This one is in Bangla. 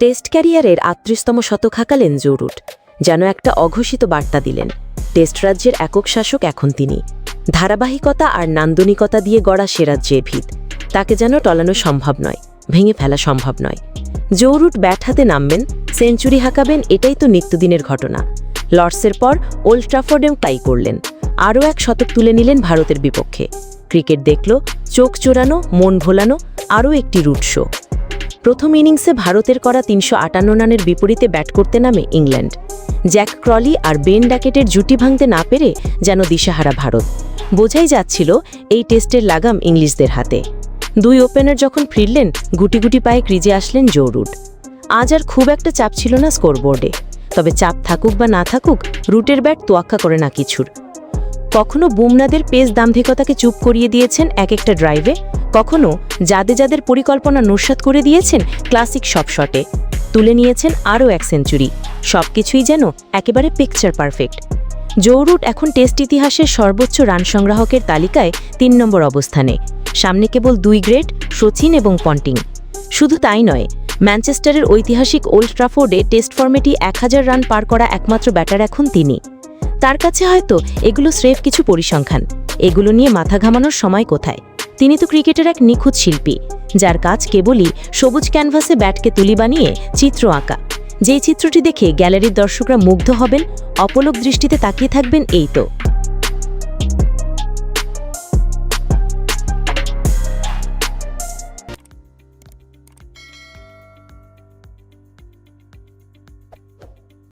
টেস্ট ক্যারিয়ারের আটত্রিশতম শতক হাঁকালেন জরুট, যেন একটা অঘোষিত বার্তা দিলেন। টেস্ট রাজ্যের একক শাসক এখন তিনি। ধারাবাহিকতা আর নান্দনিকতা দিয়ে গড়া সে রাজ্যের ভিত। তাকে যেন টলানো সম্ভব নয়, ভেঙে ফেলা সম্ভব নয়। জৌরুট ব্যাট হাতে নামবেন, সেঞ্চুরি হাঁকাবেন, এটাই তো নিত্যদিনের ঘটনা। লর্ডসের পর ওল্ড ট্রাফোর্ডেও তাই করলেন। আরও এক শতক তুলে নিলেন ভারতের বিপক্ষে। ক্রিকেট দেখল, চোখ চোরানো, মন ভোলানো, আরও একটি রুট শো। প্রথম ইনিংসে ভারতের করা তিনশো আটান্ন রানের বিপরীতে ব্যাট করতে নামে ইংল্যান্ড। জ্যাক ক্রলি আর বেন ড্যাকেটের জুটি ভাঙতে না পেরে যেন দিশাহারা ভারত। বোঝাই যাচ্ছিল, এই টেস্টের লাগাম ইংলিশদের হাতে। দুই ওপেনার যখন ফিরলেন, গুটি গুটি পায়ে ক্রিজে আসলেন জোরুট আজ আর খুব একটা চাপ ছিল না স্কোরবোর্ডে। তবে চাপ থাকুক বা না থাকুক, রুটের ব্যাট তোয়াক্কা করে না কিছুর। কখনো বুমনাদের পেস দাম্ভিকতাকে চুপ করিয়ে দিয়েছেন এক একটা ড্রাইভে কখনো যাদের যাদের পরিকল্পনা নস্বাত করে দিয়েছেন ক্লাসিক সব শটে। তুলে নিয়েছেন আরও এক সেঞ্চুরি। সবকিছুই যেন একেবারে পিকচার পারফেক্ট জৌরুট এখন টেস্ট ইতিহাসের সর্বোচ্চ রান সংগ্রাহকের তালিকায় তিন নম্বর অবস্থানে। সামনে কেবল দুই গ্রেড সচিন এবং পন্টিং। শুধু তাই নয়, ম্যানচেস্টারের ঐতিহাসিক ওল্ড ট্রাফোর্ডে টেস্ট ফর্মেটি এক হাজার রান পার করা একমাত্র ব্যাটার এখন তিনি। তার কাছে হয়তো এগুলো স্রেফ কিছু পরিসংখ্যান। এগুলো নিয়ে মাথা ঘামানোর সময় কোথায়? তিনি তো ক্রিকেটের এক নিখুঁত শিল্পী, যার কাজ কেবলই সবুজ ক্যানভাসে ব্যাটকে তুলি বানিয়ে চিত্র আঁকা। যেই চিত্রটি দেখে গ্যালারির দর্শকরা মুগ্ধ হবেন, অপলক দৃষ্টিতে তাকিয়ে থাকবেন এই তো।